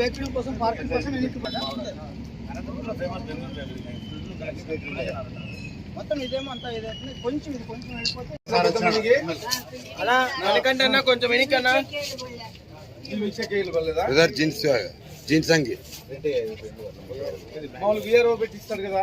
Bedroom కోసం parking కోసం మొత్తం ఇదేమో అంతా ఇదే కొంచెం ఇది కొంచెం వెళ్ళిపోతే అలా వెనకంటే కొంచెం వెనకన్నా జీన్స్ జీన్స్ అంగి మామూలు విఆర్ఓ పెట్టిస్తారు కదా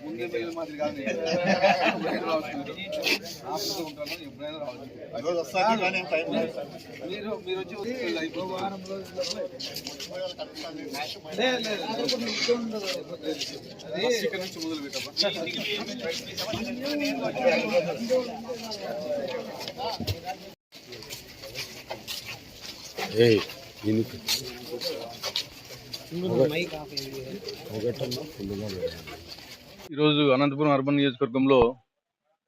ముందే పిల్లల మాదిరి కాదు ఆఫీస్లో ఉంటాను ఎప్పుడైనా రావచ్చు మీరు మీరు వచ్చి ఇక్కడ నుంచి మొదలు పెట్టమ్మా దీనికి ఒకటన్నా ఫుల్గా పెట్టండి. ఈరోజు అనంతపురం అర్బన్ నియోజకవర్గంలో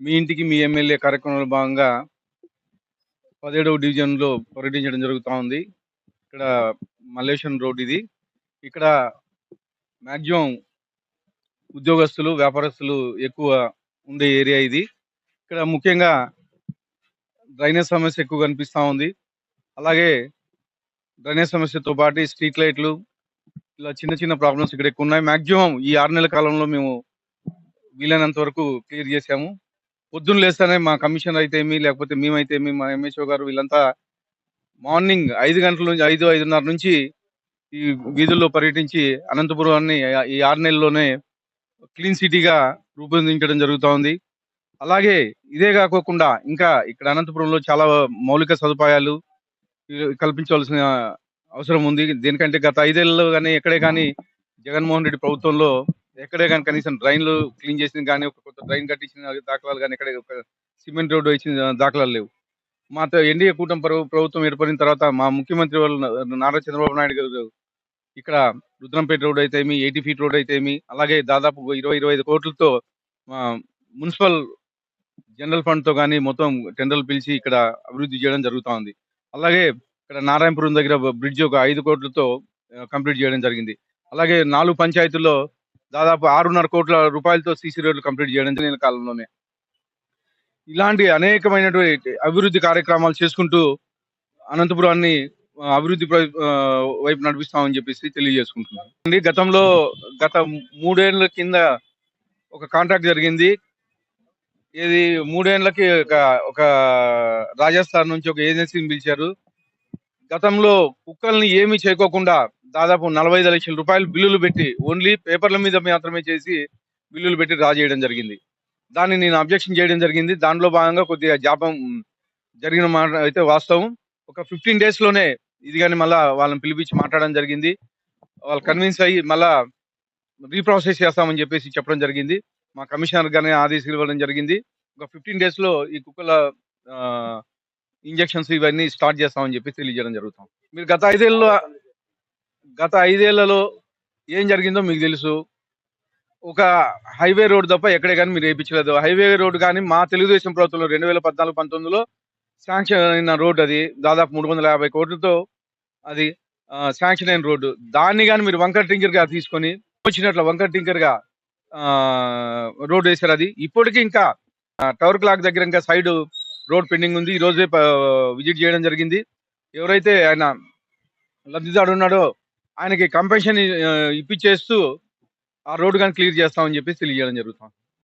మీ ఇంటికి మీ ఎమ్మెల్యే కార్యక్రమంలో భాగంగా పదిహేడవ డివిజన్లో పర్యటించడం జరుగుతూ ఉంది. ఇక్కడ మల్లేశ్వరం రోడ్ ఇది. ఇక్కడ మ్యాక్సిమం ఉద్యోగస్తులు వ్యాపారస్తులు ఎక్కువ ఉండే ఏరియా ఇది. ఇక్కడ ముఖ్యంగా డ్రైనేజ్ సమస్య ఎక్కువ కనిపిస్తూ ఉంది. అలాగే డ్రైనేజ్ సమస్యతో పాటు స్ట్రీట్ లైట్లు ఇలా చిన్న చిన్న ప్రాబ్లమ్స్ ఇక్కడ ఎక్కువ ఉన్నాయి. మాక్సిమం ఈ ఆరు నెలల కాలంలో మేము వీలైనంత వరకు క్లియర్ చేశాము. పొద్దున్న లేస్తానే మా కమిషనర్ అయితే ఏమి లేకపోతే మేమైతే ఏమి మా ఎంఎస్ఓ గారు వీళ్ళంతా మార్నింగ్ ఐదు గంటల నుంచి ఐదు ఐదున్నర నుంచి ఈ వీధుల్లో పర్యటించి అనంతపురాన్ని ఈ ఆరు నెలల్లోనే క్లీన్ సిటీగా రూపొందించడం జరుగుతూ ఉంది. అలాగే ఇదే కాకోకుండా ఇంకా ఇక్కడ అనంతపురంలో చాలా మౌలిక సదుపాయాలు కల్పించవలసిన అవసరం ఉంది. దీనికంటే గత ఐదేళ్ళలో కానీ ఎక్కడే కానీ జగన్మోహన్ రెడ్డి ప్రభుత్వంలో ఎక్కడే కానీ కనీసం డ్రైన్లు క్లీన్ చేసిన కానీ ఒక కొత్త డ్రైన్ కట్టించిన దాఖలాలు కానీ ఎక్కడే ఒక సిమెంట్ రోడ్డు ఇచ్చిన దాఖలాలు లేవు. మా ఎన్డీఏ కూటమి ప్రభుత్వం ఏర్పడిన తర్వాత మా ముఖ్యమంత్రి వాళ్ళు నారా చంద్రబాబు నాయుడు గారు ఇక్కడ రుద్రంపేట రోడ్ అయితే ఏమి ఎయిటీ ఫీట్ రోడ్ అయితే ఏమి అలాగే దాదాపు ఇరవై ఇరవై ఐదు కోట్లతో మా మున్సిపల్ జనరల్ ఫండ్తో కానీ మొత్తం టెండర్లు పిలిచి ఇక్కడ అభివృద్ధి చేయడం జరుగుతూ ఉంది. అలాగే ఇక్కడ నారాయణపురం దగ్గర బ్రిడ్జ్ ఒక ఐదు కోట్లతో కంప్లీట్ చేయడం జరిగింది. అలాగే నాలుగు పంచాయతీల్లో దాదాపు ఆరున్నర కోట్ల రూపాయలతో సీసీ రోడ్లు కంప్లీట్ చేయడం జరిగిన కాలంలోనే. ఇలాంటి అనేకమైనటువంటి అభివృద్ధి కార్యక్రమాలు చేసుకుంటూ అనంతపురాన్ని అభివృద్ధి వైపు నడిపిస్తామని చెప్పేసి తెలియజేసుకుంటున్నాను. అండి, గతంలో గత మూడేళ్ళ కింద ఒక కాంట్రాక్ట్ జరిగింది. ఇది మూడేళ్ళకి ఒక ఒక రాజస్థాన్ నుంచి ఒక ఏజెన్సీని పిలిచారు. గతంలో కుక్కల్ని ఏమీ చేయకోకుండా దాదాపు నలభై ఐదు లక్షల రూపాయలు బిల్లులు పెట్టి ఓన్లీ పేపర్ల మీద మాత్రమే చేసి బిల్లులు పెట్టి డ్రా చేయడం జరిగింది. దాన్ని నేను అబ్జెక్షన్ చేయడం జరిగింది. దానిలో భాగంగా కొద్దిగా జాపం జరిగిన మాట అయితే వాస్తవం. ఒక ఫిఫ్టీన్ డేస్లోనే ఇది కానీ మళ్ళా వాళ్ళని పిలిపించి మాట్లాడడం జరిగింది. వాళ్ళు కన్విన్స్ అయ్యి మళ్ళా రీప్రాసెస్ చేస్తామని చెప్పేసి చెప్పడం జరిగింది. మా కమిషనర్ గానే ఆదేశాలు ఇవ్వడం జరిగింది. ఒక ఫిఫ్టీన్ డేస్లో ఈ కుక్కల ఇంజెక్షన్స్ ఇవన్నీ స్టార్ట్ చేస్తామని చెప్పి తెలియజేయడం జరుగుతాం. మీరు గత ఐదేళ్ళలో గత ఐదేళ్ళలో ఏం జరిగిందో మీకు తెలుసు. ఒక హైవే రోడ్ తప్ప ఎక్కడే కానీ మీరు వేయించలేదు. హైవే రోడ్ కానీ మా తెలుగుదేశం ప్రభుత్వంలో రెండు వేల పద్నాలుగు పంతొమ్మిదిలో శాంక్షన్ అయిన రోడ్ అది. దాదాపు మూడు వందల యాభై కోట్లతో అది శాంక్షన్ అయిన రోడ్డు. దాన్ని కానీ మీరు వంకర్ టింకర్గా తీసుకొని వచ్చినట్లు వంకర్ టింకర్గా రోడ్డు రోడ్ వేశారు అది. ఇప్పటికీ ఇంకా టవర్ క్లాక్ దగ్గర ఇంకా సైడ్ రోడ్ పెండింగ్ ఉంది. ఈ రోజే విజిట్ చేయడం జరిగింది. ఎవరైతే ఆయన లబ్ధిదారు ఉన్నాడో ఆయనకి కంపెన్షన్ ఇప్పించేస్తూ ఆ రోడ్ కానీ క్లియర్ చేస్తామని చెప్పేసి తెలియజేయడం జరుగుతుంది.